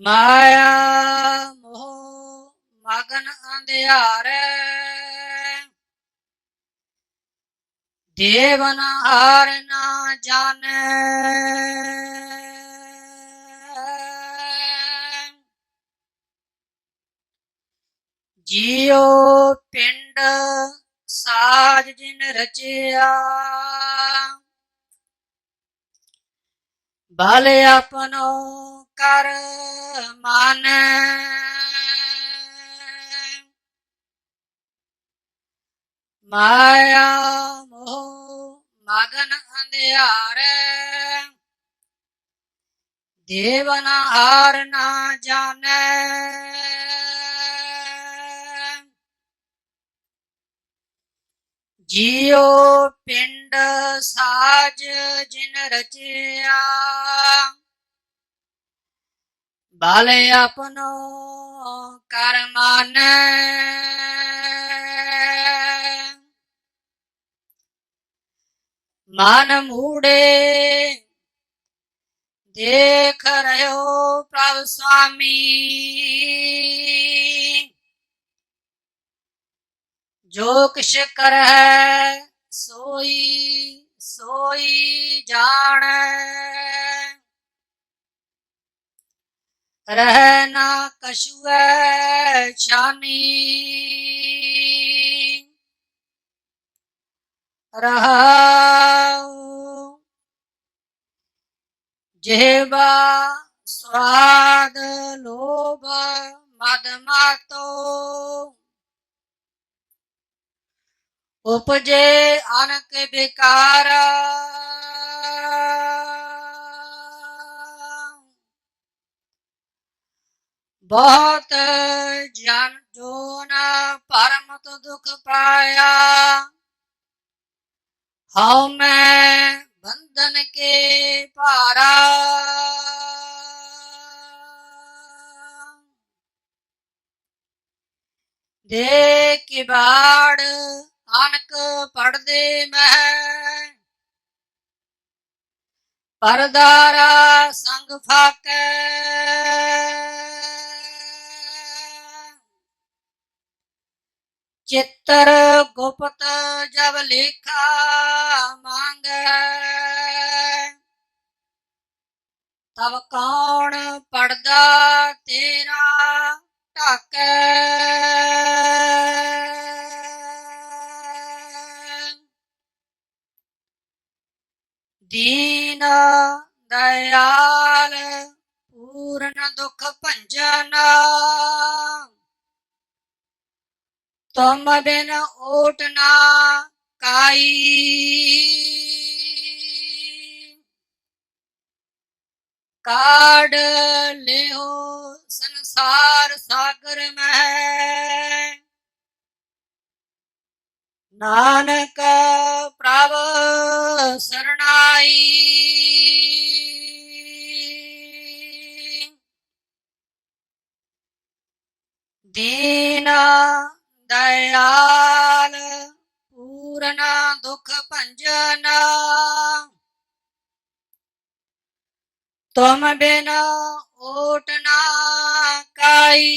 ਮਾਇਆ ਮੋਹ ਮਗਨ ਅੰਧਿਆਰੇ। ਦੇਵਨ ਹਾਰ ਨਾ ਜਾਣੈ। ਜੀਉ ਪਿੰਡ ਸਾਜ ਜਿਨ ਰਚਿਆ। ਬਲ ਆਪਨੋ ਕਰ ਮਨ। ਮਾਇਆ ਮੋਹ ਮਗਨ ਅੰਧਿਆਰੇ। ਦੇਵਨ ਹਾਰ ਨਾ ਜਾਣੈ। ਜੀਉ ਪਿੰਡ ਸਾਜ ਜਿਨ ਰਚਿਆ। ਬਲ ਆਪਣੋ ਕਰ ਮਨ। ਮੂੜੇ ਦੇਖ ਰਹਿਓ ਪ੍ਰਭ ਸੁਆਮੀ ਜੋ ਕਿਛ ਕਰੈ ਸੋਈ ਸੋਈ ਜਾਣੈ। ਰਹਿ ਨਾ ਕਛੁਐ ਛਾਨੀ। ਰਹਾਉ ਜਿਹਵਾ ਸਵਾਦ ਲੋਭ ਮਦ ਮਾਤੋ। ਉਪਜੇ ਅਨਕ ਵਿਕਾਰ। ਬਹੁਤ ਜਨ ਜੋ ਪਰਮ ਪਰਮਤ ਦੁਖ ਪਾਇਆ। ਹਉ ਮੈਂ ਬੰਧਨ ਕੇ ਭਾਰਾ। ਦੇ ਕਿਬਾੜ ਅਨਕ ਪੜਦੇ ਮਹਿ ਪਰਦਾਰਾ ਸੰਗ ਫਾਕੈ। ਚਿੱਤਰ ਗੁਪਤ ਜਬ ਲੇਖਾ ਮੰਗੈ। ਤਬ ਕੌਣ ਪੜਦਾ ਤੇਰਾ ਢਾਕੈ। ਦਇਆਲ, ਪੂਰਨ ਦੁਖ ਭੰਜਨ। ਤੁਮ ਬਿਨ ਓਟ ਨਾ ਕਾਈ। ਕਾੜ ਲਿਓ ਸੰਸਾਰ ਸਾਗਰ ਮਹਿ। ਨਾਨਕ ਪ੍ਰਭ ਸਰ ਸਰਣਾਈ ਦੀਨ ਦਇਆਲ ਪੂਰਨ ਦੁਖ ਭੰਜਨ ਤੁਮ ਬਿਨ ਓਟ ਨਾ ਕਾਈ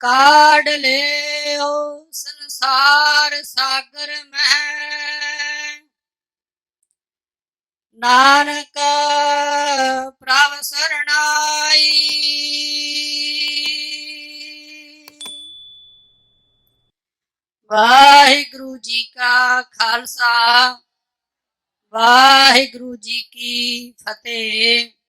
ਕਾੜ ਲਿਓ ਸੰਸਾਰ ਸਾਗਰ ਮਹਿ ਨਾਨਕ ਪ੍ਰਭ ਸਰਣਾਈ। ਵਾਹਿਗੁਰੂ ਜੀ ਕਾ ਖਾਲਸਾ, ਵਾਹਿਗੁਰੂ ਜੀ ਕੀ ਫਤਿਹ।